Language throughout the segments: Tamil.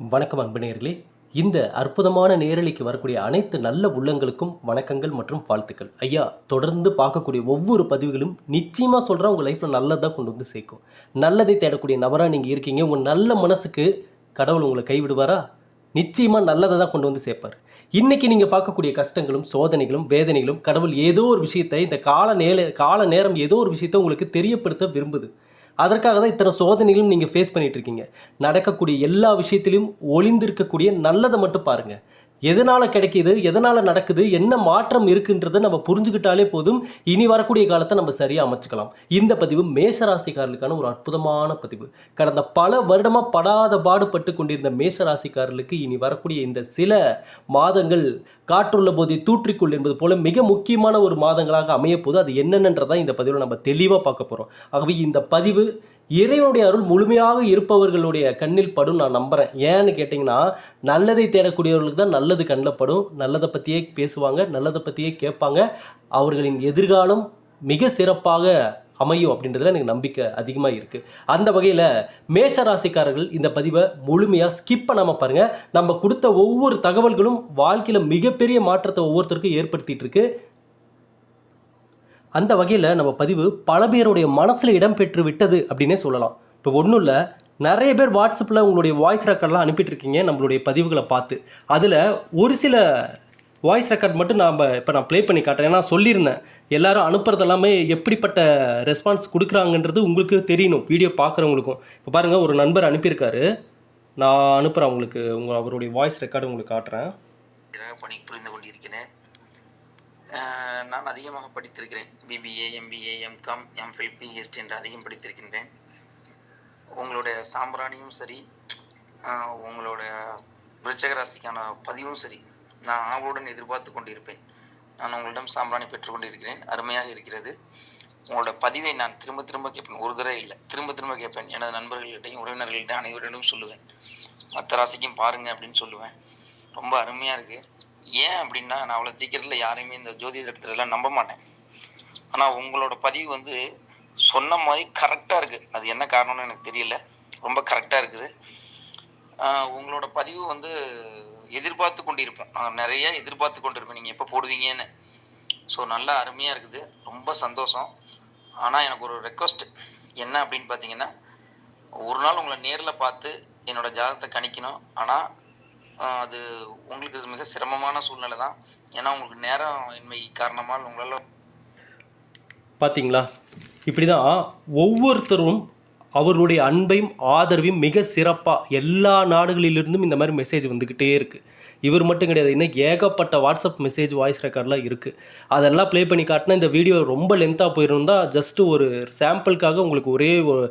வணக்கம் அன்பனேர்களே இந்த அற்புதமான நேரலைக்கு வரக்கூடிய அனைத்து நல்ல உள்ளங்களுக்கும் வணக்கங்கள் மற்றும் வாழ்த்துக்கள். ஐயா தொடர்ந்து பார்க்கக்கூடிய ஒவ்வொரு பதிவுகளும் நிச்சயமாக சொல்கிறேன் உங்கள் லைஃப்பில் நல்லதாக கொண்டு வந்து சேர்க்கும். நல்லதை தேடக்கூடிய நபராக நீங்கள் இருக்கீங்க. உங்கள் நல்ல மனசுக்கு கடவுள் உங்களை கைவிடுவாரா? நிச்சயமாக நல்லதை தான் கொண்டு வந்து சேர்ப்பார். இன்றைக்கி நீங்கள் பார்க்கக்கூடிய கஷ்டங்களும் சோதனைகளும் வேதனைகளும் கடவுள் ஏதோ ஒரு விஷயத்தை இந்த கால நேர கால நேரம் ஏதோ ஒரு விஷயத்தை உங்களுக்கு தெரியப்படுத்த விரும்புது. அதற்காக தான் இத்தனை சோதனைகளும் நீங்கள் ஃபேஸ் பண்ணிகிட்டு இருக்கீங்க. நடக்கக்கூடிய எல்லா விஷயத்திலும் ஒளிந்திருக்கக்கூடிய நல்லதை மட்டும் பாருங்கள் எதனால் கிடைக்கிது? எதனால் நடக்குது? என்ன மாற்றம் இருக்குன்றதை நம்ம புரிஞ்சுக்கிட்டாலே போதும். இனி வரக்கூடிய காலத்தை நம்ம சரியாக அமைச்சுக்கலாம். இந்த பதிவு மேசராசிக்காரர்களுக்கான ஒரு அற்புதமான பதிவு. கடந்த பல வருடமாக படாத பாடுபட்டு கொண்டிருந்த மேசராசிக்காரர்களுக்கு இனி வரக்கூடிய இந்த சில மாதங்கள் காற்றுள்ள போதை தூற்றிக்குள் என்பது போல மிக முக்கியமான ஒரு மாதங்களாக அமையப்போது அது என்னென்னன்றதான் இந்த பதிவில் நம்ம தெளிவாக பார்க்க போகிறோம் ஆகவே இந்த பதிவு இறைவனுடைய அருள் முழுமையாக இருப்பவர்களுடைய கண்ணில் படும் நான் நம்புகிறேன் ஏன்னு கேட்டிங்கன்னா நல்லதை தேடக்கூடியவர்களுக்கு தான் நல்லது கண்ணில் படும். நல்லதை பற்றியே பேசுவாங்க நல்லதை பற்றியே கேட்பாங்க. அவர்களின் எதிர்காலம் மிக சிறப்பாக அமையும் அப்படின்றதுல எனக்கு நம்பிக்கை அதிகமாக இருக்குது அந்த வகையில் மேஷ ராசிக்காரர்கள் இந்த பதிவை முழுமையாக ஸ்கிப் பண்ணாமல் பாருங்கள் நம்ம கொடுத்த ஒவ்வொரு தகவல்களும் வாழ்க்கையில் மிகப்பெரிய மாற்றத்தை ஒவ்வொருத்தருக்கும் ஏற்படுத்திகிட்டு இருக்கு. அந்த வகையில் நம்ம பதிவு பல பேருடைய மனசில் இடம்பெற்று விட்டது அப்படின்னே சொல்லலாம். இப்போ ஒன்றும் இல்லை நிறைய பேர் வாட்ஸ்அப்பில் உங்களுடைய வாய்ஸ் ரெக்கார்ட்லாம் அனுப்பிட்டுருக்கீங்க நம்மளுடைய பதிவுகளை பார்த்து. அதில் ஒரு சில வாய்ஸ் ரெக்கார்ட் மட்டும் நாம் இப்போ நான் ப்ளே பண்ணி காட்டுறேன். ஏன்னா சொல்லியிருந்தேன் எல்லாரும் அனுப்புறது எல்லாமே எப்படிப்பட்ட ரெஸ்பான்ஸ் கொடுக்குறாங்கன்றது உங்களுக்கு தெரியணும் வீடியோ பார்க்குறவங்களுக்கும். இப்போ பாருங்கள் ஒரு நண்பர் அனுப்பியிருக்காரு. நான் அனுப்புகிறேன் உங்களுக்கு உங்கள் அவருடைய வாய்ஸ் ரெக்கார்டு உங்களுக்கு காட்டுறேன். புரிந்து கொண்டிருக்கிறேன். நான் அதிகமாக படித்திருக்கிறேன். BBA MBA MCom MPhil PhD என்று அதிகம் படித்திருக்கின்றேன். உங்களுடைய சாம்பிராணியும் சரி உங்களுடைய விருச்சகராசிக்கான பதிவும் சரி நான் ஆவலுடன் எதிர்பார்த்து கொண்டிருப்பேன். நான் உங்களிடம் சாம்பிராணி பெற்றுக்கொண்டிருக்கிறேன் அருமையாக இருக்கிறது. உங்களோட பதிவை நான் திரும்ப திரும்ப கேட்பேன். ஒரு தடவை இல்லை திரும்ப திரும்ப கேட்பேன். எனது நண்பர்களிடையும் உறவினர்களிடையும் அனைவரிடம் சொல்லுவேன். மற்ற ராசிக்கும் பாருங்க அப்படின்னு சொல்லுவேன். ரொம்ப அருமையாக இருக்குது ஏன் அப்படின்னா நான் அவ்வளோ சீக்கிரத்தில் யாரையுமே இந்த ஜோதிடத்துலாம் நம்ப மாட்டேன். ஆனால் உங்களோட பதிவு வந்து சொன்ன மாதிரி கரெக்டாக இருக்குது அது என்ன காரணம்னு எனக்கு தெரியல. ரொம்ப கரெக்டாக இருக்குது. உங்களோட பதிவு வந்து எதிர்பார்த்து கொண்டிருப்பேன். நான் நிறைய எதிர்பார்த்து கொண்டிருப்பேன். நீங்கள் எப்போ போடுவீங்கன்னு. ஸோ நல்லா அருமையாக இருக்குது. ரொம்ப சந்தோஷம். ஆனால் எனக்கு ஒரு ரெக்வஸ்ட் என்ன அப்படின்னு பார்த்தீங்கன்னா ஒரு நாள் உங்களை நேரில் பார்த்து என்னோட ஜாதகத்தை கணிக்கணும். ஆனால் அது உங்களுக்கு மிக சிரமமான சூழ்நிலை தான். ஏன்னா உங்களுக்கு நேரம் இன்மை காரணமாக உங்களால் பார்த்தீங்களா இப்படி தான் ஒவ்வொருத்தரும் அவர்களுடைய அன்பையும் ஆதரவையும் மிக சிறப்பாக எல்லா நாடுகளிலிருந்தும் இந்த மாதிரி மெசேஜ் வந்துக்கிட்டே இருக்குது இவர் மட்டும் கிடையாது இன்னும் ஏகப்பட்ட வாட்ஸ்அப் மெசேஜ் வாய்ஸ் ரெக்கார்ட்லாம் இருக்குது அதெல்லாம் ப்ளே பண்ணி காட்டினா இந்த வீடியோ ரொம்ப லென்த்தாக போயிருந்தா ஜஸ்ட்டு ஒரு சாம்பிளுக்காக உங்களுக்கு ஒரே ஒரு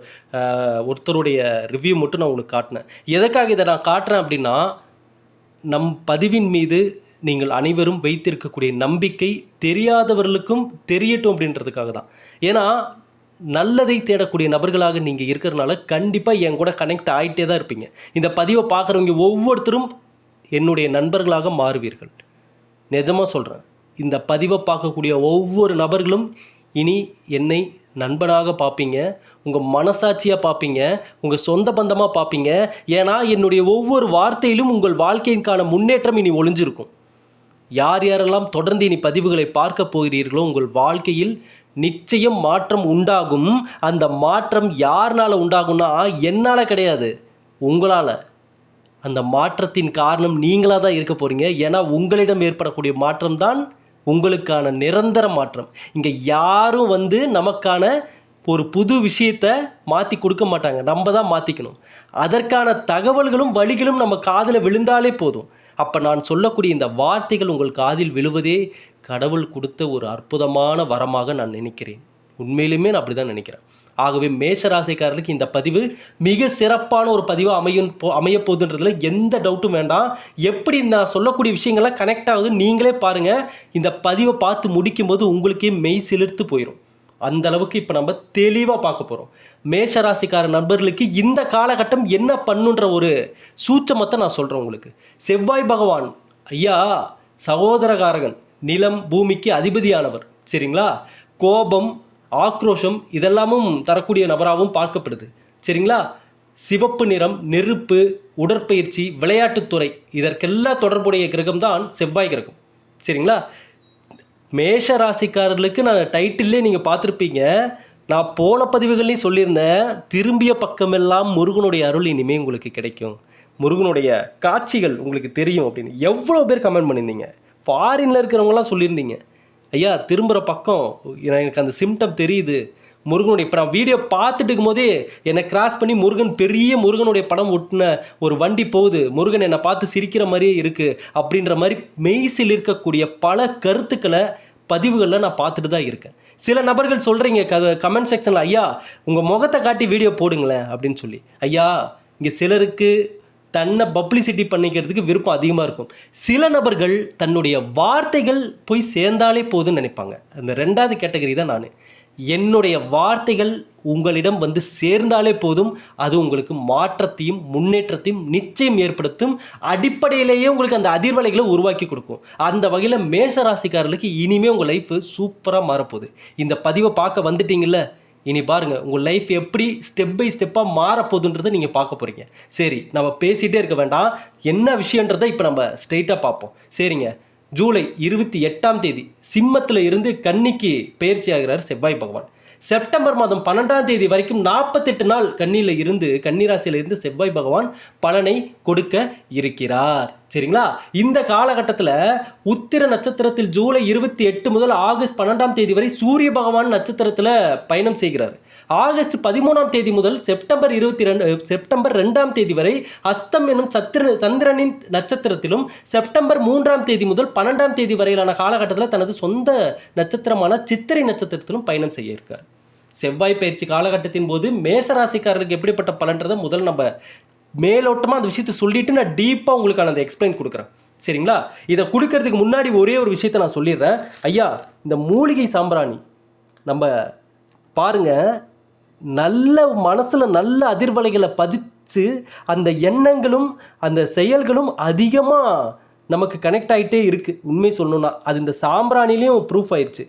ஒருத்தருடைய ரிவ்யூ மட்டும் நான் உங்களுக்கு காட்டினேன். எதுக்காக இதை நான் காட்டுறேன் அப்படின்னா நம் பதிவின் மீது நீங்கள் அனைவரும் வைத்திருக்கக்கூடிய நம்பிக்கை தெரியாதவர்களுக்கும் தெரியட்டும் அப்படின்றதுக்காக தான். ஏன்னா நல்லதை தேடக்கூடிய நபர்களாக நீங்கள் இருக்கிறனால கண்டிப்பாக என் கூட கனெக்ட் ஆகிட்டே தான் இருப்பீங்க. இந்த பதிவை பார்க்குறவங்க ஒவ்வொருத்தரும் என்னுடைய நண்பர்களாக மாறுவீர்கள். நிஜமாக சொல்கிறேன் இந்த பதிவை பார்க்கக்கூடிய ஒவ்வொரு நபர்களும் இனி என்னை நண்பனாக பார்ப்பீங்க. உங்கள் மனசாட்சியாக பார்ப்பீங்க உங்கள் சொந்த பந்தமாக பார்ப்பீங்க ஏன்னா என்னுடைய ஒவ்வொரு வார்த்தையிலும் உங்கள் வாழ்க்கையின்கான முன்னேற்றம் இனி ஒளிஞ்சிருக்கும். யார் யாரெல்லாம் தொடர்ந்து இனி பதிவுகளை பார்க்க போகிறீர்களோ உங்கள் வாழ்க்கையில் நிச்சயம் மாற்றம் உண்டாகும். அந்த மாற்றம் யாருனால் உண்டாகும்னா என்னால் கிடையாது. உங்களால். அந்த மாற்றத்தின் காரணம் நீங்களாக தான் இருக்க போகிறீங்க ஏன்னா உங்களிடம் ஏற்படக்கூடிய மாற்றம் தான் உங்களுக்கான நிரந்தர மாற்றம். இங்கே யாரும் வந்து நமக்கான ஒரு புது விஷயத்தை மாற்றி கொடுக்க மாட்டாங்க. நம்ம தான் மாற்றிக்கணும் அதற்கான தகவல்களும் வழிகளும் நம்ம காதில் விழுந்தாலே போதும். அப்போ நான் சொல்லக்கூடிய இந்த வார்த்தைகள் உங்கள் காதில் விழுவதே கடவுள் கொடுத்த ஒரு அற்புதமான வரமாக நான் நினைக்கிறேன். உண்மையிலுமே நான் அப்படி தான் நினைக்கிறேன். ஆகவே மேஷராசிக்காரர்களுக்கு இந்த பதிவு மிக சிறப்பான ஒரு பதிவாக அமையும் போ அமைய போகுதுன்றதுல எந்த டவுட்டும் வேண்டாம். எப்படி இந்த நான் சொல்லக்கூடிய விஷயங்கள்லாம் கனெக்ட் ஆகுது நீங்களே பாருங்கள் இந்த பதிவை பார்த்து முடிக்கும்போது உங்களுக்கே மெய் சிலிர்த்து போயிடும் அந்த அளவுக்கு இப்போ நம்ம தெளிவாக பார்க்க போகிறோம் மேஷராசிக்கார நண்பர்களுக்கு இந்த காலகட்டம் என்ன பண்ணுன்ற ஒரு சூட்சமத்தை நான் சொல்கிறேன் உங்களுக்கு. செவ்வாய் பகவான் ஐயா சகோதரகாரகன் நிலம் பூமிக்கு அதிபதியானவர். சரிங்களா? கோபம் ஆக்ரோஷம் இதெல்லாமும் தரக்கூடிய நபராகவும் பார்க்கப்படுது. சரிங்களா? சிவப்பு நிறம் நெருப்பு உடற்பயிற்சி விளையாட்டுத்துறை இதற்கெல்லாம் தொடர்புடைய கிரகம் தான் செவ்வாய் கிரகம். சரிங்களா? மேஷ ராசிக்காரர்களுக்கு நான் டைட்டில்லே நீங்கள் பார்த்துருப்பீங்க. நான் போன பதிவுகள்லையும் சொல்லியிருந்தேன். திரும்பிய பக்கமெல்லாம் முருகனுடைய அருள் இனிமேல் உங்களுக்கு கிடைக்கும். முருகனுடைய காட்சிகள் உங்களுக்கு தெரியும் அப்படின்னு. எவ்வளோ பேர் கமெண்ட் பண்ணியிருந்தீங்க. ஃபாரினில் இருக்கிறவங்களாம் சொல்லியிருந்தீங்க. ஐயா திரும்புகிற பக்கம் எனக்கு அந்த சிம்டம் தெரியுது. முருகனுடைய இப்போ நான் வீடியோ பார்த்துட்டு இருக்கும்போதே என்னை கிராஸ் பண்ணி முருகன் பெரிய முருகனுடைய படம் ஒட்டின ஒரு வண்டி போகுது. முருகன் என்னை பார்த்து சிரிக்கிற மாதிரியே இருக்குது அப்படின்ற மாதிரி மெய்சில் இருக்கக்கூடிய பல கருத்துக்களை பதிவுகளில் நான் பார்த்துட்டு தான் இருக்கேன். சில நபர்கள் சொல்கிறீங்க க கமெண்ட் செக்ஷனில் ஐயா உங்கள் முகத்தை காட்டி வீடியோ போடுங்களேன் அப்படின்னு சொல்லி. ஐயா இங்கே சிலருக்கு தன்னை பப்ளிசிட்டி பண்ணிக்கிறதுக்கு விருப்பம் அதிகமாக இருக்கும். சில நபர்கள் தன்னுடைய வார்த்தைகள் போய் சேர்ந்தாலே போதும்னு நினைப்பாங்க. அந்த ரெண்டாவது கேட்டகரி தான் நான். என்னுடைய வார்த்தைகள் உங்களிடம் வந்து சேர்ந்தாலே போதும். அது உங்களுக்கு மாற்றத்தையும் முன்னேற்றத்தையும் நிச்சயம் ஏற்படுத்தும். அடிப்படையிலேயே உங்களுக்கு அந்த அதிர்வலைகளை உருவாக்கி கொடுக்கும். அந்த வகையில் மேஷ ராசிக்காரர்களுக்கு இனிமே உங்கள் லைஃப் சூப்பராக மாறப்போகுது. இந்த பதிவை பார்க்க வந்துட்டீங்கல்ல? இனி பாருங்கள் உங்கள் லைஃப் எப்படி ஸ்டெப் பை ஸ்டெப்பாக மாறப்போகுதுன்றதை நீங்கள் பார்க்க போகிறீங்க சரி நம்ம பேசிகிட்டே இருக்க வேண்டாம். என்ன விஷயன்றதை இப்போ நம்ம ஸ்ட்ரெயிட்டாக பார்ப்போம். சரிங்க. ஜூலை இருபத்தி எட்டாம் தேதி சிம்மத்தில் இருந்து கன்னிக்கு பயிற்சி ஆகிறார் செவ்வாய் பகவான். செப்டம்பர் மாதம் பன்னெண்டாம் தேதி வரைக்கும் நாற்பத்தெட்டு நாள் கண்ணியில் இருந்து கன்னிராசியில் இருந்து செவ்வாய் பகவான் பலனை கொடுக்க இருக்கிறார். சரிங்களா? இந்த காலகட்டத்தில் உத்திர நட்சத்திரத்தில் ஜூலை இருபத்தி எட்டு முதல் ஆகஸ்ட் பன்னெண்டாம் தேதி வரை சூரிய பகவான் நட்சத்திரத்தில் பயணம் செய்கிறார். ஆகஸ்ட் பதிமூணாம் தேதி முதல் செப்டம்பர் இருபத்தி ரெண்டு செப்டம்பர் ரெண்டாம் தேதி வரை அஸ்தம் என்னும் சத்திர சந்திரனின் நட்சத்திரத்திலும் செப்டம்பர் மூன்றாம் தேதி முதல் பன்னெண்டாம் தேதி வரையிலான காலகட்டத்தில் தனது சொந்த நட்சத்திரமான சித்திரை நட்சத்திரத்திலும் பயணம் செய்ய இருக்கார். செவ்வாய் பயிற்சி காலகட்டத்தின் போது மேசராசிக்காரர்களுக்கு எப்படிப்பட்ட பலன்றதை முதல் நம்ம மேலோட்டமாக அந்த விஷயத்தை சொல்லிட்டு நான் டீப்பாக உங்களுக்கான அந்த எக்ஸ்பிளைன் கொடுக்குறேன். சரிங்களா? இதை கொடுக்கறதுக்கு முன்னாடி ஒரே ஒரு விஷயத்தை நான் சொல்லிடுறேன். ஐயா இந்த மூலிகை சாம்பிராணி நம்ம பாருங்க நல்ல மனசில் நல்ல அதிர்வலைகளை பதித்து அந்த எண்ணங்களும் அந்த செயல்களும் அதிகமாக நமக்கு கனெக்ட் ஆகிட்டே இருக்குது உண்மை சொல்லணும்னா அது இந்த சாம்பிராணிலையும் ப்ரூஃப் ஆயிடுச்சு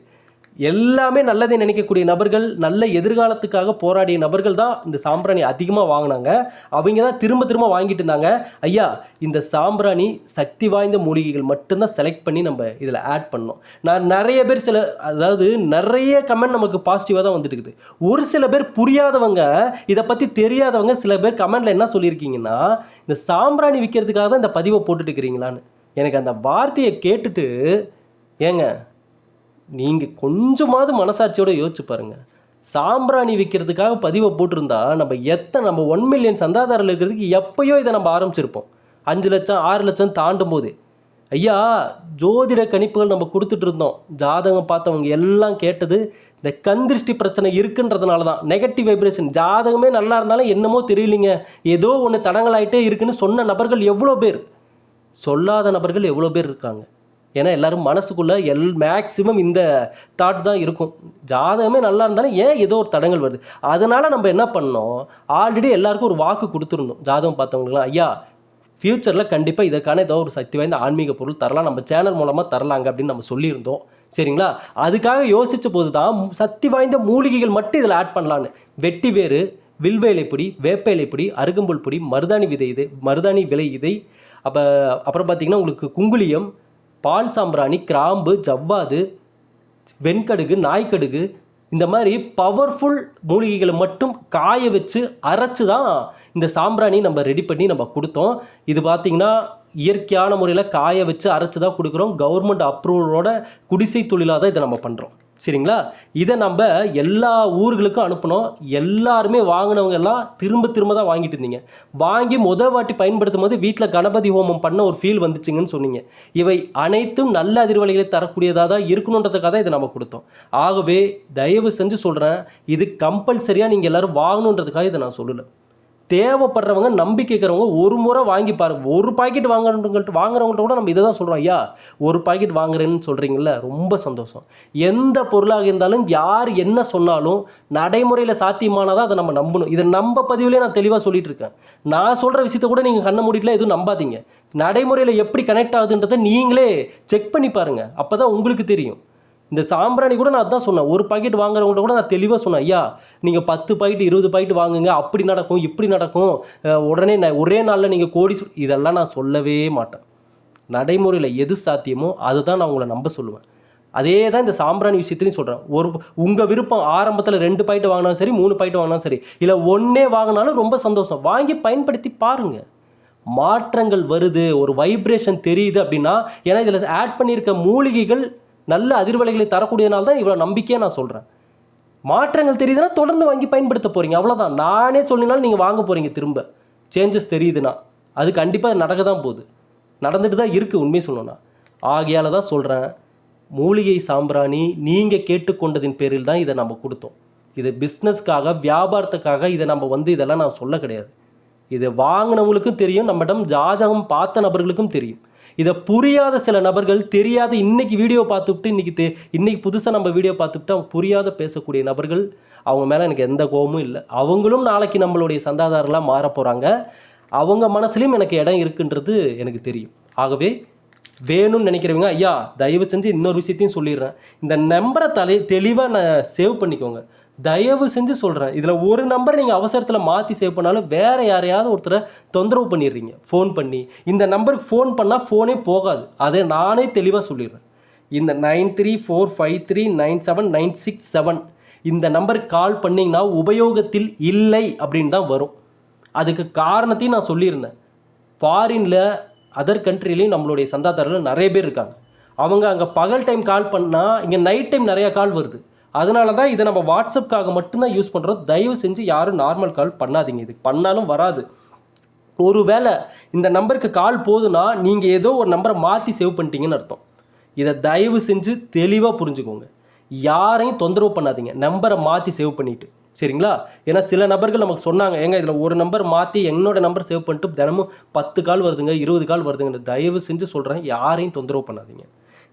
எல்லாமே நல்லதை நினைக்கக்கூடிய நபர்கள் நல்ல எதிர்காலத்துக்காக போராடிய நபர்கள் தான் இந்த சாம்பிராணி அதிகமாக வாங்கினாங்க. அவங்க தான் திரும்ப திரும்ப வாங்கிட்டு இருந்தாங்க. ஐயா இந்த சாம்பிராணி சக்தி வாய்ந்த மூலிகைகள் மட்டும்தான் செலக்ட் பண்ணி நம்ம இதில் ஆட் பண்ணோம். நான் நிறைய பேர் சில அதாவது நிறைய கமெண்ட் நமக்கு பாசிட்டிவாக தான் வந்துட்டு இருக்குது. ஒரு சில பேர் புரியாதவங்க இதை பற்றி தெரியாதவங்க சில பேர் கமெண்டில் என்ன சொல்லியிருக்கீங்கன்னா இந்த சாம்பிராணி விற்கிறதுக்காக தான் இந்த பதிவை போட்டுட்டு இருக்கிறீங்களான்னு. எனக்கு அந்த வார்த்தையை கேட்டுட்டு ஏங்க நீங்கள் கொஞ்சமாவது மனசாட்சியோட யோசிச்சு பாருங்கள் சாம்பிராணி விற்கிறதுக்காக பதிவை போட்டிருந்தா நம்ம எத்தனை நம்ம ஒன் மில்லியன் சந்தாதாரில் இருக்கிறதுக்கு எப்பயோ இதை நம்ம ஆரம்பிச்சிருப்போம். அஞ்சு லட்சம் ஆறு லட்சம் தாண்டும் போது. ஐயா ஜோதிட கணிப்புகள் நம்ம கொடுத்துட்டு இருந்தோம். ஜாதகம் பார்த்தவங்க எல்லாம் கேட்டது இந்த கந்திருஷ்டி பிரச்சனை இருக்குன்றதுனால தான் நெகட்டிவ் வைப்ரேஷன் ஜாதகமே நல்லா இருந்தாலும் என்னமோ தெரியலிங்க. ஏதோ ஒன்று தடங்களாயிட்டே இருக்குன்னு சொன்ன நபர்கள் எவ்வளோ பேர்? சொல்லாத நபர்கள் எவ்வளோ பேர் இருக்காங்க? ஏன்னா எல்லாரும் மனசுக்குள்ளே எல் மேக்ஸிமம் இந்த தாட் தான் இருக்கும். ஜாதகமே நல்லா இருந்தாலும் ஏன் ஏதோ ஒரு தடங்கள் வருது? அதனால் நம்ம என்ன பண்ணோம் ஆல்ரெடி எல்லாருக்கும் ஒரு வாக்கு கொடுத்துருந்தோம் ஜாதகம் பார்த்தவங்களுக்குலாம் ஐயா ஃப்யூச்சரில் கண்டிப்பாக இதற்கான ஏதோ ஒரு சக்தி வாய்ந்த ஆன்மீக பொருள் தரலாம். நம்ம சேனல் மூலமாக தரலாங்க அப்படின்னு நம்ம சொல்லியிருந்தோம். சரிங்களா? அதுக்காக யோசித்த போது தான் சக்தி வாய்ந்த மூலிகைகள் மட்டும் இதில் ஆட் பண்ணலான்னு வெட்டி வேறு வில்வேலைப்பொடி வேப்ப இலைப்பொடி அருகம்புல் பொடி மருதாணி விதை இது மருதாணி விலை இதை. அப்போ அப்புறம் பார்த்தீங்கன்னா உங்களுக்கு குங்குளியம் பால் சாம்பிராணி கிராம்பு ஜவ்வாது வெண்கடுகு நாய்க்கடுகு இந்த மாதிரி பவர்ஃபுல் மூலிகைகளை மட்டும் காய வச்சு அரைச்சி தான் இந்த சாம்பிராணி நம்ம ரெடி பண்ணி நம்ம கொடுத்தோம். இது பார்த்திங்கன்னா இயற்கையான முறையில் காய வச்சு அரைச்சி தான் கொடுக்குறோம் கவர்மெண்ட் அப்ரூவலோட குடிசை தொழிலாக தான் இதை நம்ம பண்ணுறோம் சரிங்களா? இதை நம்ம எல்லா ஊர்களுக்கும் அனுப்பினோம் எல்லாருமே வாங்கினவங்க எல்லாம் திரும்ப திரும்ப தான் வாங்கிட்டு இருந்தீங்க. வாங்கி முத வாட்டி பயன்படுத்தும் போது வீட்டில் கணபதி ஹோமம் பண்ண ஒரு ஃபீல் வந்துச்சுங்கன்னு சொன்னீங்க. இவை அனைத்தும் நல்ல அதிர்வலைகளை தரக்கூடியதாக தான் இருக்கணுன்றதுக்காக தான் இதை நம்ம கொடுத்தோம். ஆகவே தயவு செஞ்சு சொல்கிறேன் இது கம்பல்சரியாக நீங்கள் எல்லாரும் வாங்கணுன்றதுக்காக இதை நான் சொல்லலை. தேவைப்படுறவங்க நம்பிக்கைக்கிறவங்க ஒரு முறை வாங்கி பாருங்க. ஒரு பாக்கெட் வாங்குறவங்கள்ட்ட வாங்குறவங்கள்ட்ட கூட நம்ம இதை தான் சொல்கிறோம் ஐயா ஒரு பாக்கெட் வாங்குறேன்னு சொல்கிறீங்கள ரொம்ப சந்தோஷம். எந்த பொருளாக இருந்தாலும் யார் என்ன சொன்னாலும் நடைமுறையில் சாத்தியமானதான் அதை நம்ம நம்பணும். இதை நம்ம பதிவுலேயே நான் தெளிவாக சொல்லிட்டு இருக்கேன். நான் சொல்கிற விஷயத்த கூட நீங்கள் கண்ண மூடிட்டுலாம் எதுவும் நம்பாதீங்க. நடைமுறையில் எப்படி கனெக்ட் ஆகுதுன்றதை நீங்களே செக் பண்ணி பாருங்கள் அப்போ தான் உங்களுக்கு தெரியும். இந்த சாம்பிராணி கூட நான் அதான் சொன்னேன். ஒரு பாக்கெட் வாங்குறவங்கள்ட்ட கூட நான் தெளிவாக சொன்னேன். ஐயா நீங்கள் பத்து பாக்கெட் இருபது பாக்கெட் வாங்குங்க. அப்படி நடக்கும் இப்படி நடக்கும். உடனே நான் ஒரே நாளில் நீங்கள் கோடி இதெல்லாம் நான் சொல்லவே மாட்டேன். நடைமுறையில் எது சாத்தியமோ அதுதான் நான் உங்களை நம்ப சொல்லுவேன். அதே தான் இந்த சாம்பிராணி விஷயத்துலையும் சொல்கிறேன் ஒரு உங்கள் விருப்பம் ஆரம்பத்தில் ரெண்டு பாயிண்ட் வாங்கினாலும் சரி மூணு பாயிண்ட் வாங்கினாலும் சரி இல்லை ஒன்றே வாங்கினாலும் ரொம்ப சந்தோஷம். வாங்கி பயன்படுத்தி பாருங்கள் மாற்றங்கள் வருது ஒரு வைப்ரேஷன் தெரியுது அப்படின்னா ஏன்னா இதில் ஆட் பண்ணியிருக்க மூலிகைகள் நல்ல அதிர்வலைகளை தரக்கூடியனால தான் இவ்வளோ நம்பிக்கையாக நான் சொல்கிறேன் மாற்றங்கள் தெரியுதுன்னா தொடர்ந்து வாங்கி பயன்படுத்த போகிறீங்க அவ்வளோதான் நானே சொல்லினாலும் நீங்கள் வாங்க போகிறீங்க திரும்ப. சேஞ்சஸ் தெரியுதுன்னா. அது கண்டிப்பாக நடக்க தான் போகுது. நடந்துட்டு தான் இருக்குது உண்மை சொல்லணும்னா. ஆகையால் தான் சொல்கிறேன் மூலிகை சாம்பிராணி நீங்கள் கேட்டுக்கொண்டதின் பேரில் தான் இதை நம்ம கொடுத்தோம். இது பிஸ்னஸ்க்காக வியாபாரத்துக்காக இதை நம்ம வந்து இதெல்லாம் நான் சொல்ல கிடையாது. இதை வாங்கினவங்களுக்கும் தெரியும் நம்மிடம் ஜாதகம் பார்த்த நபர்களுக்கும் தெரியும். இதை புரியாத சில நபர்கள் தெரியாத இன்னைக்கு வீடியோ பார்த்துவிட்டு இன்னைக்கு தெ இன்னைக்கு புதுசாக நம்ம வீடியோ பார்த்துட்டு அவங்க புரியாத பேசக்கூடிய நபர்கள் அவங்க மேலே எனக்கு எந்த கோபமும் இல்லை. அவங்களும் நாளைக்கு நம்மளுடைய சந்தாதாரர்களாக மாற போகிறாங்க அவங்க மனசுலையும் எனக்கு இடம் இருக்குன்றது எனக்கு தெரியும். ஆகவே வேணும்னு நினைக்கிறவங்க ஐயா தயவு செஞ்சு இன்னொரு விஷயத்தையும் சொல்லிடுறேன். இந்த நம்பரை தலை தெளிவாக நான் சேவ் பண்ணிக்கோங்க. தயவு செஞ்சு சொல்கிறேன் இதில் ஒரு நம்பர் நீங்கள் அவசரத்தில் மாற்றி சேவ் பண்ணாலும் வேறு யாரையாவது ஒருத்தரை தொந்தரவு பண்ணிடுறீங்க. ஃபோன் பண்ணி. இந்த நம்பருக்கு ஃபோன் பண்ணால் ஃபோனே போகாது. அதை நானே தெளிவாக சொல்லிடுறேன். இந்த nine three four five three nine seven nine six seven இந்த நம்பருக்கு கால் பண்ணிங்கன்னா உபயோகத்தில் இல்லை அப்படின்னு தான் வரும். அதுக்கு காரணத்தையும் நான் சொல்லியிருந்தேன். ஃபாரினில் அதர் கண்ட்ரிலையும் நம்மளுடைய சந்தாதாரர்கள் நிறைய பேர் இருக்காங்க. அவங்க அங்கே பகல் டைம் கால் பண்ணால் இங்கே நைட் டைம் நிறையா கால் வருது. அதனால தான் இதை நம்ம வாட்ஸ்அப்காக மட்டும்தான் யூஸ் பண்ணுறோம் தயவு செஞ்சு யாரும் நார்மல் கால் பண்ணாதீங்க. இது பண்ணாலும் வராது. ஒருவேளை இந்த நம்பருக்கு கால் போதுன்னா நீங்கள் ஏதோ ஒரு நம்பரை மாற்றி சேவ் பண்ணிட்டீங்கன்னு அர்த்தம். இதை தயவு செஞ்சு தெளிவாக புரிஞ்சுக்கோங்க. யாரையும் தொந்தரவு பண்ணாதீங்க. நம்பரை மாற்றி சேவ் பண்ணிவிட்டு சரிங்களா? ஏன்னா சில நபர்கள் நமக்கு சொன்னாங்க ஏங்க இதில் ஒரு நம்பர் மாற்றி என்னோட நம்பர் சேவ் பண்ணிட்டு தினமும் பத்து கால் வருதுங்க இருபது கால் வருதுங்க தயவு செஞ்சு சொல்கிறேன் யாரையும் தொந்தரவு பண்ணாதீங்க.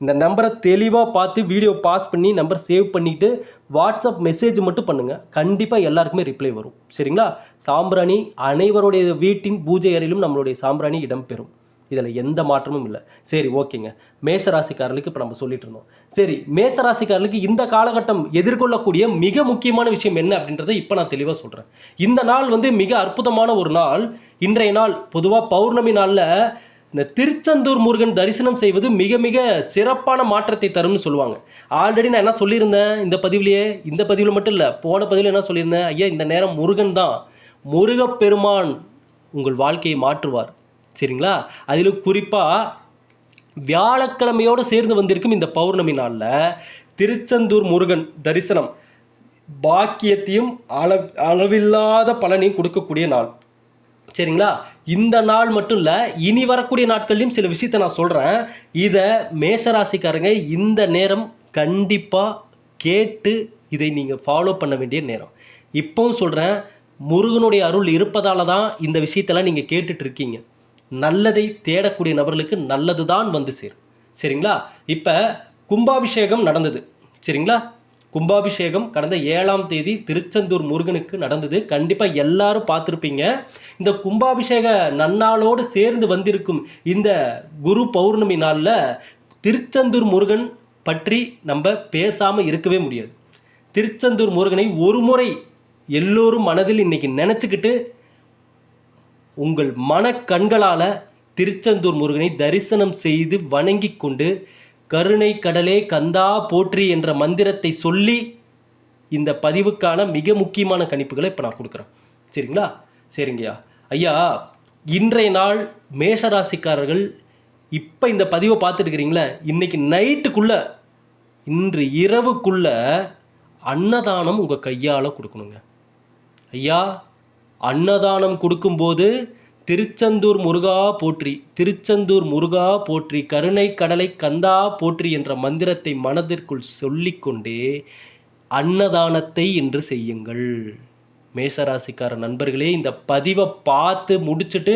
இந்த நம்பரை தெளிவாக பார்த்து வீடியோ பாஸ் பண்ணி நம்பர் சேவ் பண்ணிவிட்டு வாட்ஸ்அப் மெசேஜ் மட்டும் பண்ணுங்கள் கண்டிப்பாக எல்லாருக்குமே ரிப்ளை வரும். சரிங்களா? சாம்பிராணி அனைவருடைய வீட்டின் பூஜை அறையிலும் நம்மளுடைய சாம்பிராணி இடம்பெறும். இதில் எந்த மாற்றமும் இல்லை. சரி ஓகேங்க. மேஷராசிக்காரர்களுக்கு இப்போ நம்ம சொல்லிட்டு இருந்தோம். சரி மேஷராசிக்காரர்களுக்கு இந்த காலகட்டம் எதிர்கொள்ளக்கூடிய மிக முக்கியமான விஷயம் என்ன அப்படின்றத இப்போ நான் தெளிவாக சொல்கிறேன் இந்த நாள் வந்து மிக அற்புதமான ஒரு நாள். இன்றைய நாள் பொதுவாக பௌர்ணமி நாளில் இந்த திருச்செந்தூர் முருகன் தரிசனம் செய்வது மிக மிக சிறப்பான மாற்றத்தை தரும்னு சொல்லுவாங்க. ஆல்ரெடி நான் என்ன சொல்லியிருந்தேன்? இந்த பதிவுலையே இந்த பதிவில் மட்டும் இல்லை போன பதிவில் என்ன சொல்லியிருந்தேன்? ஐயா இந்த நேரம் முருகன் தான். முருகப்பெருமான் உங்கள் வாழ்க்கையை மாற்றுவார். சரிங்களா? அதில் குறிப்பாக வியாழக்கிழமையோடு சேர்ந்து வந்திருக்கும் இந்த பௌர்ணமி நாளில் திருச்செந்தூர் முருகன் தரிசனம் பாக்கியத்தையும் அள அளவில்லாத பலனையும் கொடுக்கக்கூடிய நாள். சரிங்களா? இந்த நாள் மட்டும் இல்லை இனி வரக்கூடிய நாட்கள்லையும் சில விஷயத்தை நான் சொல்கிறேன் இதை மேசராசிக்காரங்க இந்த நேரம் கண்டிப்பாக கேட்டு இதை நீங்கள் ஃபாலோ பண்ண வேண்டிய நேரம். இப்போவும் சொல்கிறேன் முருகனுடைய அருள் இருப்பதால தான் இந்த விஷயத்தெல்லாம் நீங்கள் கேட்டுட்ருக்கீங்க. நல்லதை தேடக்கூடிய நபர்களுக்கு நல்லது தான் வந்து சேரும். சரிங்களா? இப்போ கும்பாபிஷேகம் நடந்தது. சரிங்களா? கும்பாபிஷேகம் கடந்த ஏழாம் தேதி திருச்செந்தூர் முருகனுக்கு நடந்தது. கண்டிப்பாக எல்லாரும் பார்த்துருப்பீங்க. இந்த கும்பாபிஷேக நன்னாளோடு சேர்ந்து வந்திருக்கும் இந்த குரு பௌர்ணமி நாளில் திருச்செந்தூர் முருகன் பற்றி நம்ம பேசாமல் இருக்கவே முடியாது. திருச்செந்தூர் முருகனை ஒரு முறை எல்லோரும் மனதில் இன்னைக்கு நினச்சிக்கிட்டு உங்கள் மன கண்களால் திருச்செந்தூர் முருகனை தரிசனம் செய்து வணங்கி கொண்டு கருணை கடலே கந்தா போற்றி என்ற மந்திரத்தை சொல்லி இந்த பதிவுக்கான மிக முக்கியமான கணிப்புகளை இப்போ நான் கொடுக்குறேன். சரிங்களா? சரிங்கய்யா. ஐயா இன்றைய நாள் மேஷராசிக்காரர்கள் இப்போ இந்த பதிவை பார்த்துட்டு இருக்கிறீங்களா நைட்டுக்குள்ளே நைட்டுக்குள்ள இன்று இரவுக்குள்ள அன்னதானம் உங்கள் கையால் கொடுக்கணுங்க. ஐயா அன்னதானம் கொடுக்கும்போது திருச்செந்தூர் முருகா போற்றி திருச்செந்தூர் முருகா போற்றி கருணை கடலை கந்தா போற்றி என்ற மந்திரத்தை மனதிற்குள் சொல்லிக்கொண்டே அன்னதானத்தை இன்று செய்யுங்கள். மேசராசிக்கார நண்பர்களே இந்த பதிவை பார்த்து முடிச்சுட்டு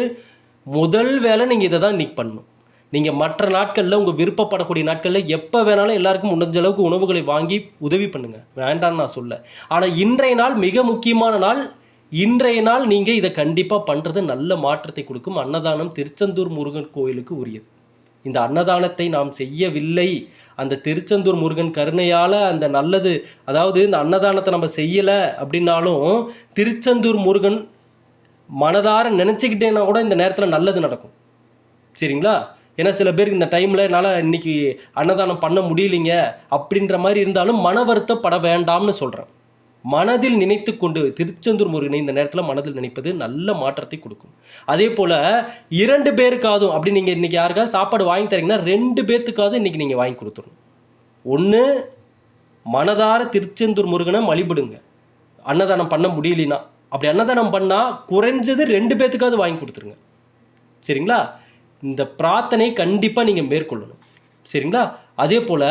முதல் வேலை நீங்கள் இதை தான் இன்னைக்கு பண்ணணும். நீங்கள் மற்ற நாட்களில் உங்கள் விருப்பப்படக்கூடிய நாட்களில் எப்போ வேணாலும் எல்லாருக்கும் முடிஞ்ச அளவுக்கு உணவுகளை வாங்கி உதவி பண்ணுங்கள் வேண்டான்னு நான் சொல்ல. ஆனால் இன்றைய நாள் மிக முக்கியமான நாள் இன்றைய நாள் நீங்கள் இதை கண்டிப்பாக பண்ணுறது நல்ல மாற்றத்தை கொடுக்கும். அன்னதானம் திருச்செந்தூர் முருகன் கோயிலுக்கு உரியது. இந்த அன்னதானத்தை நாம் செய்யவில்லை. அந்த திருச்செந்தூர் முருகன் கருணையால் அந்த நல்லது அதாவது இந்த அன்னதானத்தை நம்ம செய்யலை அப்படின்னாலும் திருச்செந்தூர் முருகன் மனதார நினச்சிக்கிட்டேன்னா கூட இந்த நேரத்தில் நல்லது நடக்கும். சரிங்களா? ஏன்னா சில பேருக்கு இந்த டைமில் என்னால் இன்னைக்கு அன்னதானம் பண்ண முடியலைங்க அப்படின்ற மாதிரி இருந்தாலும் மன வருத்தப்பட வேண்டாம்னு சொல்கிறேன் மனதில் நினைத்து கொண்டு திருச்செந்தூர் முருகனை இந்த நேரத்தில் மனதில் நினைப்பது நல்ல மாற்றத்தை கொடுக்கும். அதே போல் இரண்டு பேருக்காதும் அப்படி நீங்கள் இன்றைக்கி யாருக்காவது சாப்பாடு வாங்கி தரீங்கன்னா ரெண்டு பேர்த்துக்காவது இன்றைக்கி நீங்கள் வாங்கி கொடுத்துடணும். ஒன்று மனதார திருச்செந்தூர் முருகனை வழிபடுங்க அன்னதானம் பண்ண முடியலனா. அப்படி அன்னதானம் பண்ணால் குறைஞ்சது ரெண்டு பேர்த்துக்காவது வாங்கி கொடுத்துருங்க. சரிங்களா? இந்த பிரார்த்தனை கண்டிப்பாக நீங்கள் மேற்கொள்ளணும். சரிங்களா? அதே போல்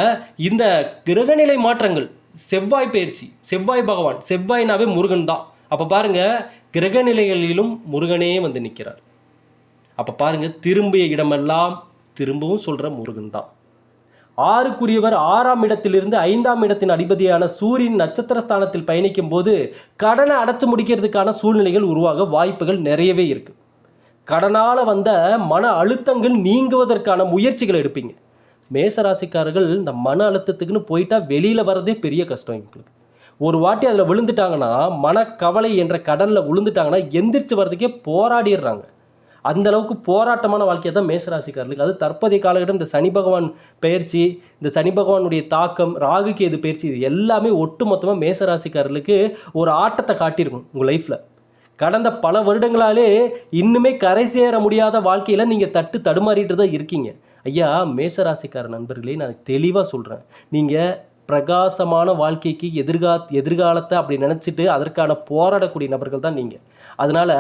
இந்த கிரகநிலை மாற்றங்கள் செவ்வாய் பயிற்சி செவ்வாய் பகவான் செவ்வாய்னாவே முருகன் தான். அப்போ பாருங்கள் கிரகநிலைகளிலும் முருகனே வந்து நிற்கிறார் அப்போ பாருங்கள் திரும்பிய இடமெல்லாம் திரும்பவும் சொல்கிற முருகன் தான். ஆறுக்குரியவர் ஆறாம் இடத்திலிருந்து ஐந்தாம் இடத்தின் அதிபதியான சூரியன் நட்சத்திர ஸ்தானத்தில் பயணிக்கும் போது கடனை அடைச்சு முடிக்கிறதுக்கான சூழ்நிலைகள் உருவாக வாய்ப்புகள் நிறையவே இருக்குது கடனால் வந்த மன அழுத்தங்கள் நீங்குவதற்கான முயற்சிகள் எடுப்பீங்க. மேசராசிக்காரர்கள் இந்த மன அழுத்தத்துக்குன்னு போயிட்டா வெளியில் வரதே பெரிய கஷ்டம் எங்களுக்கு. ஒரு வாட்டி அதில் விழுந்துட்டாங்கன்னா மனக்கவலை என்ற கடலில் விழுந்துட்டாங்கன்னா எந்திரிச்சு வர்றதுக்கே போராடிடுறாங்க. அந்த அளவுக்கு போராட்டமான வாழ்க்கையை தான் மேஷராசிக்காரர்களுக்கு அது தற்போதைய காலகட்டம் இந்த சனி பகவான் பயிற்சி இந்த சனி பகவானுடைய தாக்கம் ராகு கேது பயிற்சி இது எல்லாமே ஒட்டு மொத்தமாக மேசராசிக்காரர்களுக்கு ஒரு ஆட்டத்தை காட்டியிருக்கும் உங்கள் லைஃப்பில் கடந்த பல வருடங்களாலே இன்னுமே கரை சேர முடியாத வாழ்க்கையில் நீங்கள் தட்டு தடுமாறிட்டு தான் இருக்கீங்க. ஐயா மேஷராசிக்கார நண்பர்களே நான் தெளிவாக சொல்கிறேன் நீங்கள் பிரகாசமான வாழ்க்கைக்கு எதிர்கா எதிர்காலத்தை அப்படி நினச்சிட்டு அதற்கான போராடக்கூடிய நபர்கள் தான் நீங்கள் அதனால்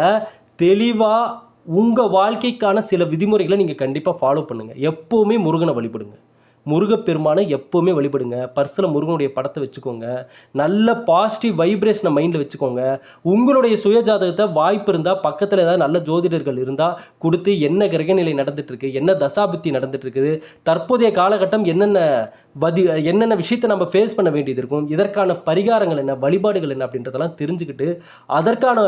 தெளிவாக உங்கள் வாழ்க்கைக்கான சில விதிமுறைகளை நீங்கள் கண்டிப்பாக ஃபாலோ பண்ணுங்கள் எப்போவுமே முருகனை வழிபடுங்க. முருகப்பெருமானை எப்போவுமே வழிபடுங்க. பர்ஸில் முருகனுடைய படத்தை வச்சுக்கோங்க. நல்ல பாசிட்டிவ் வைப்ரேஷனை மைண்டில் வச்சுக்கோங்க. உங்களுடைய சுயஜாதகத்தை வாய்ப்பு இருந்தால் பக்கத்தில் ஏதாவது நல்ல ஜோதிடர்கள் இருந்தால் கொடுத்து என்ன கிரகநிலை நடந்துட்டுருக்கு என்ன தசாபுத்தி நடந்துட்டுருக்குது தற்போதைய காலகட்டம் என்னென்ன பதி என்னென்ன விஷயத்தை நம்ம ஃபேஸ் பண்ண வேண்டியது இருக்கும் இதற்கான பரிகாரங்கள் என்ன வழிபாடுகள் என்ன அப்படின்றதெல்லாம் தெரிஞ்சுக்கிட்டு அதற்கான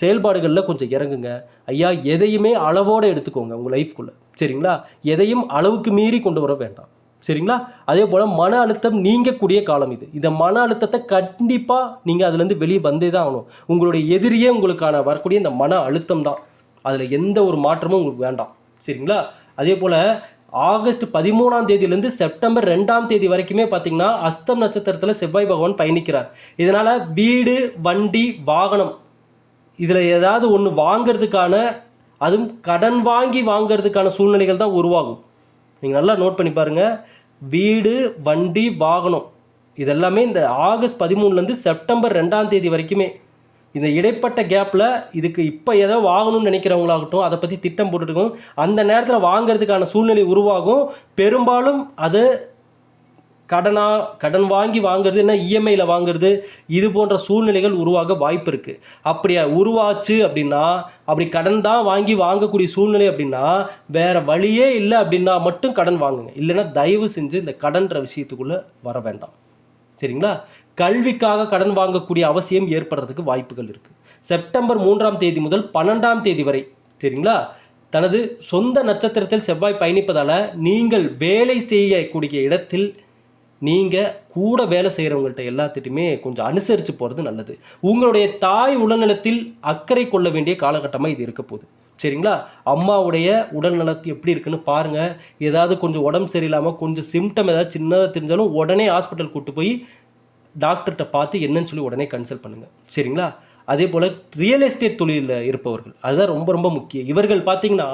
செயல்பாடுகளில் கொஞ்சம் இறங்குங்க. ஐயா எதையுமே அளவோடு எடுத்துக்கோங்க உங்கள் லைஃப்குள்ளே சரிங்களா? எதையும் அளவுக்கு மீறி கொண்டு வர வேண்டாம். சரிங்களா? அதே போல் மன அழுத்தம் நீங்கக்கூடிய காலம் இது. இந்த மன அழுத்தத்தை கண்டிப்பாக நீங்கள் அதுலேருந்து வெளியே வந்தே தான் ஆகணும். உங்களுடைய எதிரியே உங்களுக்கான வரக்கூடிய இந்த மன அழுத்தம் தான். அதில் எந்த ஒரு மாற்றமும் உங்களுக்கு வேண்டாம். சரிங்களா? அதே போல் ஆகஸ்ட் பதிமூணாம் தேதியிலேருந்து செப்டம்பர் ரெண்டாம் தேதி வரைக்குமே பார்த்தீங்கன்னா அஸ்தம் நட்சத்திரத்தில் செவ்வாய் பகவான் பயணிக்கிறார். இதனால் வீடு வண்டி வாகனம் இதில் ஏதாவது ஒன்று வாங்கிறதுக்கான அதுவும் கடன் வாங்கி வாங்கிறதுக்கான சூழ்நிலைகள் தான் உருவாகும். நீங்கள் நல்லா நோட் பண்ணி பாருங்கள் வீடு வண்டி வாகனம். இதெல்லாமே இந்த ஆகஸ்ட் பதிமூணுலேருந்து செப்டம்பர் ரெண்டாம் தேதி வரைக்குமே. இந்த இடைப்பட்ட கேப்பில் இதுக்கு இப்போ ஏதோ வாங்கணும்னு நினைக்கிறவங்களாகட்டும் அதை பற்றி திட்டம் போட்டுருக்கோம் அந்த நேரத்தில் வாங்கிறதுக்கான சூழ்நிலை உருவாகும். பெரும்பாலும் அது கடனாக கடன் வாங்கி வாங்குறது என்ன? இஎம்ஐயில் வாங்குறது. இது போன்ற சூழ்நிலைகள் உருவாக வாய்ப்பு இருக்குது அப்படி உருவாச்சு அப்படின்னா அப்படி கடன் தான் வாங்கி வாங்கக்கூடிய சூழ்நிலை அப்படின்னா வேறு வழியே இல்லை அப்படின்னா மட்டும் கடன் வாங்குங்க. இல்லைன்னா தயவு செஞ்சு இந்த கடன்ற விஷயத்துக்குள்ளே வர வேண்டாம். சரிங்களா? கல்விக்காக கடன் வாங்கக்கூடிய அவசியம் ஏற்படுறதுக்கு வாய்ப்புகள் இருக்குது செப்டம்பர் மூன்றாம் தேதி முதல் பன்னெண்டாம் தேதி வரை சரிங்களா? தனது சொந்த நட்சத்திரத்தில் செவ்வாய் பயணிப்பதால் நீங்கள் வேலை செய்யக்கூடிய இடத்தில் நீங்கள் கூட வேலை செய்கிறவங்கள்ட்ட எல்லாத்திட்டையுமே கொஞ்சம் அனுசரித்து போகிறது நல்லது. உங்களுடைய தாய் உடல்நலத்தில் அக்கறை கொள்ள வேண்டிய காலகட்டமாக இது இருக்க போகுது. சரிங்களா? அம்மாவுடைய உடல்நலத்து எப்படி இருக்குன்னு பாருங்கள் ஏதாவது கொஞ்சம் உடம்பு சரியில்லாமல் கொஞ்சம் சிம்டம் ஏதாவது சின்னதாக தெரிஞ்சாலும் உடனே ஹாஸ்பிட்டல் கூட்டு போய் டாக்டர்கிட்ட பார்த்து என்னன்னு சொல்லி உடனே கன்சல்ட் பண்ணுங்கள் சரிங்களா? அதே போல் ரியல் எஸ்டேட் தொழிலில் இருப்பவர்கள். அதுதான் ரொம்ப ரொம்ப முக்கியம். இவர்கள் பார்த்திங்கன்னா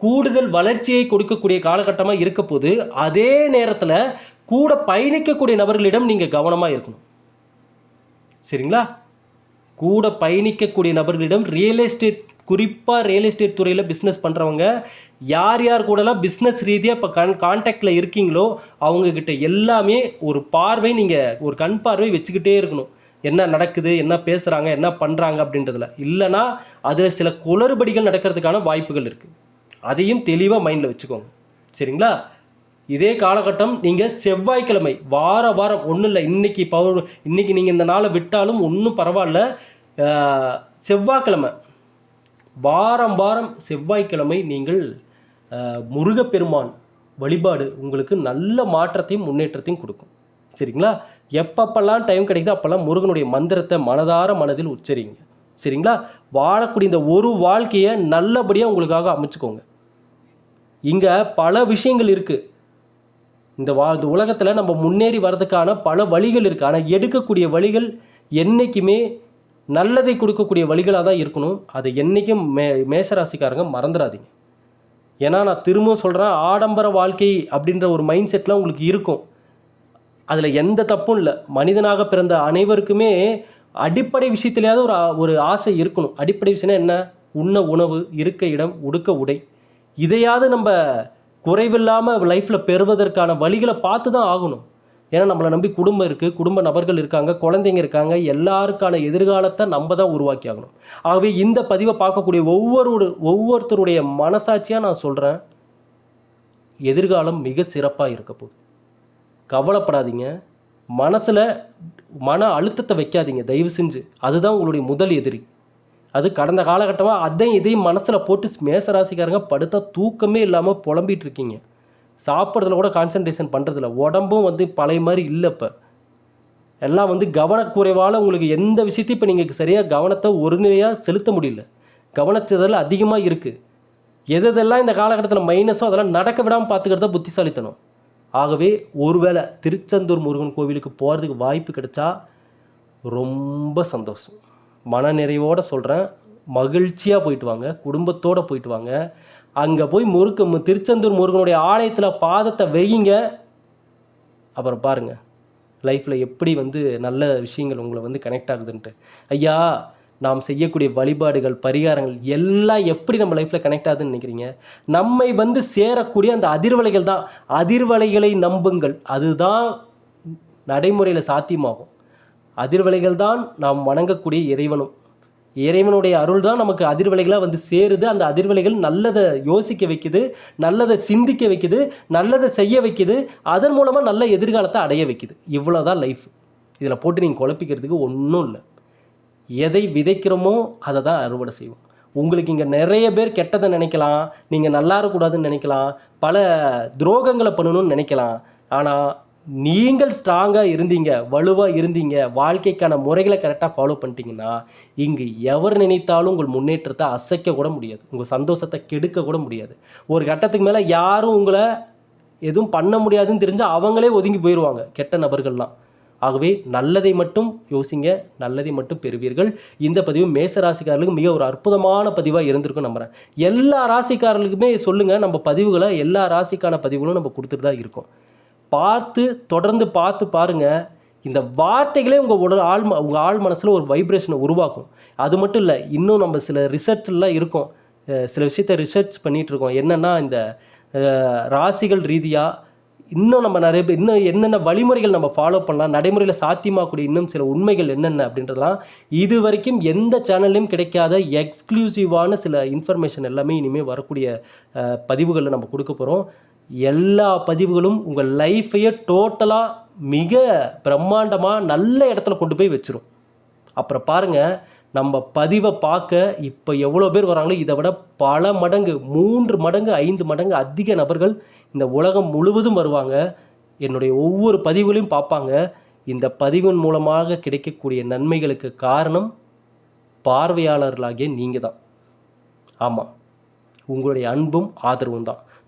கூடுதல் வளர்ச்சியை கொடுக்கக்கூடிய காலகட்டமாக இருக்க போது அதே நேரத்தில் கூட பயணிக்கக்கூடிய நபர்களிடம் நீங்கள் கவனமாக இருக்கணும். சரிங்களா? கூட பயணிக்கக்கூடிய நபர்களிடம் ரியல் எஸ்டேட் குறிப்பாக ரியல் எஸ்டேட் துறையில் பிஸ்னஸ் பண்ணுறவங்க யார் யார் கூடலாம் பிஸ்னஸ் ரீதியாக இப்போ கண் கான்டாக்டில் இருக்கீங்களோ அவங்கக்கிட்ட எல்லாமே ஒரு பார்வை நீங்கள் ஒரு கண் பார்வை வச்சுக்கிட்டே இருக்கணும். என்ன நடக்குது என்ன பேசுகிறாங்க என்ன பண்ணுறாங்க அப்படின்றதுல. இல்லைனா அதில் சில குளறுபடிகள் நடக்கிறதுக்கான வாய்ப்புகள் இருக்குது அதையும் தெளிவாக மைண்டில் வச்சுக்கோங்க. சரிங்களா? இதே காலகட்டம் நீங்கள் செவ்வாய்க்கிழமை வார வாரம் ஒன்றும் இல்லை இன்னைக்கு பவர் இன்றைக்கி நீங்கள் இந்த நாளை விட்டாலும் ஒன்றும் பரவாயில்ல. செவ்வாய்க்கிழமை. வாரம் வாரம் செவ்வாய்க்கிழமை நீங்கள் முருகப்பெருமான் வழிபாடு உங்களுக்கு நல்ல மாற்றத்தையும் முன்னேற்றத்தையும் கொடுக்கும். சரிங்களா? எப்பப்பெல்லாம் டைம் கிடைக்குதோ அப்போல்லாம் முருகனுடைய மந்திரத்தை மனதார மனதில் உச்சரிங்க. சரிங்களா? வாழக்கூடிய இந்த ஒரு வாழ்க்கையை நல்லபடியாக உங்களுக்காக அமைச்சுக்கோங்க. இங்கே பல விஷயங்கள் இருக்குது இந்த வா இந்த உலகத்தில் நம்ம முன்னேறி வர்றதுக்கான பல வழிகள் இருக்குது ஆனால் எடுக்கக்கூடிய வழிகள் என்றைக்குமே நல்லதை கொடுக்கக்கூடிய வழிகளாக தான் இருக்கணும். அதை என்றைக்கும் மே மேசராசிக்காரங்க மறந்துடாதீங்க ஏன்னா நான் திரும்பவும் சொல்கிறேன் ஆடம்பர வாழ்க்கை அப்படின்ற ஒரு மைண்ட் செட்லாம் உங்களுக்கு இருக்கும். அதில் எந்த தப்பும் இல்லை. மனிதனாக பிறந்த அனைவருக்குமே அடிப்படை விஷயத்துலையாவது ஒரு ஒரு ஆசை இருக்கணும். அடிப்படை விஷயம்னா என்ன? உண்ண உணவு இருக்க இடம் உடுக்க உடை. இதையாவது நம்ம குறைவில்லாமல் லைஃப்பில் பெறுவதற்கான வழிகளை பார்த்து தான் ஆகணும். ஏன்னா நம்மளை நம்பி குடும்பம் இருக்குது குடும்ப நபர்கள் இருக்காங்க குழந்தைங்க இருக்காங்க எல்லாருக்கான எதிர்காலத்தை நம்ம தான் உருவாக்கி ஆகணும் ஆகவே இந்த பதிவை பார்க்கக்கூடிய ஒவ்வொரு ஒவ்வொருத்தருடைய மனசாட்சியாக நான் சொல்கிறேன் எதிர்காலம் மிக சிறப்பாக இருக்க போகுது. கவலைப்படாதீங்க. மனசில் மன அழுத்தத்தை வைக்காதீங்க தயவு செஞ்சு. அதுதான் உங்களுடைய முதல் எதிரி. அது கடந்த காலகட்டமாக அதையும் இதையும் மனசில் போட்டு மேசராசிக்காரங்க படுத்தா தூக்கமே இல்லாமல் புலம்பிட்டு இருக்கீங்க சாப்பிட்றதுல கூட கான்சன்ட்ரேஷன் பண்ணுறதில்ல உடம்பும் வந்து பழைய மாதிரி இல்லை இப்போ. எல்லாம் வந்து கவனக்குறைவால் உங்களுக்கு எந்த விஷயத்தையும் இப்போ நீங்கள் சரியாக கவனத்தை ஒருநிலையாக செலுத்த முடியல. கவனச்சிதல் அதிகமாக இருக்குது எது எதெல்லாம் இந்த காலகட்டத்தில் மைனஸோ அதெல்லாம் நடக்க விடாமல் பார்த்துக்கிறது தான் புத்திசாலித்தனம். ஆகவே ஒருவேளை திருச்செந்தூர் முருகன் கோவிலுக்கு போகிறதுக்கு வாய்ப்பு கிடைச்சா ரொம்ப சந்தோஷம். மன நிறைவோடு சொல்கிறேன் மகிழ்ச்சியாக போயிட்டு வாங்க. குடும்பத்தோடு போயிட்டு வாங்க. அங்கே போய் முருக்க திருச்செந்தூர் முருகனுடைய ஆலயத்தில் பாதத்தை வையுங்க. அப்புறம் பாருங்கள் லைஃப்பில் எப்படி வந்து நல்ல விஷயங்கள் உங்களை வந்து கனெக்ட் ஆகுதுன்ட்டு. ஐயா நாம் செய்யக்கூடிய வழிபாடுகள் பரிகாரங்கள் எல்லாம் எப்படி நம்ம லைஃப்பில் கனெக்ட் ஆகுதுன்னு நினைக்கிறீங்க? நம்மை வந்து சேரக்கூடிய அந்த அதிர்வலைகள் தான். அதிர்வலைகளை நம்புங்கள். அதுதான் நடைமுறையில் சாத்தியமாகும். அதிர்வலைகள் தான் நாம் வணங்கக்கூடிய இறைவனும். இறைவனுடைய அருள் தான் நமக்கு அதிர்வலைகளாக வந்து சேருது. அந்த அதிர்வலைகள் நல்லதை யோசிக்க வைக்குது நல்லதை சிந்திக்க வைக்குது நல்லதை செய்ய வைக்குது அதன் மூலமாக நல்ல எதிர்காலத்தை அடைய வைக்குது. இவ்வளோதான் லைஃப் இதில் போட்டு நீங்கள் குழப்பிக்கிறதுக்கு ஒன்றும் இல்லை. எதை விதைக்கிறோமோ அதை தான் அறுவடை செய்வோம். உங்களுக்கு இங்கே நிறைய பேர் கெட்டதை நினைக்கலாம் நீங்கள் நல்லா இருக்கக்கூடாதுன்னு நினைக்கலாம் பல துரோகங்களை பண்ணணும்னு நினைக்கலாம். ஆனால் நீங்கள் ஸ்ட்ராங்காக இருந்தீங்க வலுவாக இருந்தீங்க வாழ்க்கைக்கான முறைகளை கரெக்டாக ஃபாலோ பண்ணிட்டீங்கன்னா இங்கு எவர் நினைத்தாலும் உங்கள் முன்னேற்றத்தை அசைக்க கூட முடியாது. உங்கள் சந்தோஷத்தை கெடுக்க கூட முடியாது. ஒரு கட்டத்துக்கு மேலே யாரும் உங்களை எதுவும் பண்ண முடியாதுன்னு தெரிஞ்சால் அவங்களே ஒதுங்கி போயிடுவாங்க கெட்ட நபர்கள்லாம். ஆகவே நல்லதை மட்டும் யோசிங்க நல்லதை மட்டும் பெறுவீர்கள். இந்த பதிவு மேச ராசிக்காரர்களுக்கு மிக ஒரு அற்புதமான பதிவாக இருந்திருக்கும் நம்புகிறேன் எல்லா ராசிக்காரர்களுக்குமே சொல்லுங்கள் நம்ம பதிவுகளை எல்லா ராசிக்கான பதிவுகளும் நம்ம கொடுத்துட்டு தான் இருக்கோம். பார்த்து தொடர்ந்து பார்த்து பாருங்கள் இந்த வார்த்தைகளே உங்கள் உடல் ஆள் ம- உங்கள் ஆள் மனசில் ஒரு வைப்ரேஷனை உருவாக்கும். அது மட்டும் இல்லை இன்னும் நம்ம சில ரிசர்ச்லாம் இருக்கும். சில விஷயத்தை ரிசர்ச் பண்ணிகிட்ருக்கோம் என்னென்னா இந்த ராசிகள் ரீதியாக இன்னும் நம்ம நிறைய பேர் இன்னும் என்னென்ன வழிமுறைகள் நம்ம ஃபாலோ பண்ணலாம் நடைமுறையில் சாத்தியமாகக்கூடிய இன்னும் சில உண்மைகள் என்னென்ன அப்படின்றதெல்லாம் இது வரைக்கும் எந்த சேனல்லையும் கிடைக்காத எக்ஸ்க்ளூசிவான சில இன்ஃபர்மேஷன் எல்லாமே இனிமேல் வரக்கூடிய பதிவுகளில் நம்ம கொடுக்க போகிறோம் எல்லா பதிவுகளும் உங்கள் லைஃப்பையே டோட்டலாக மிக பிரம்மாண்டமாக நல்ல இடத்துல கொண்டு போய் வச்சிரும். அப்புறம் பாருங்கள் நம்ம பதிவை பார்க்க இப்போ எவ்வளோ பேர் வராங்களோ இதை விட பல மடங்கு மூன்று மடங்கு ஐந்து மடங்கு அதிக நபர்கள் இந்த உலகம் முழுவதும் வருவாங்க. என்னுடைய ஒவ்வொரு பதிவுகளையும் பார்ப்பாங்க. இந்த பதிவின் மூலமாக கிடைக்கக்கூடிய நன்மைகளுக்கு காரணம் பார்வையாளர்களாகிய நீங்கள் தான் ஆமாம் உங்களுடைய அன்பும் ஆதரவும் தான்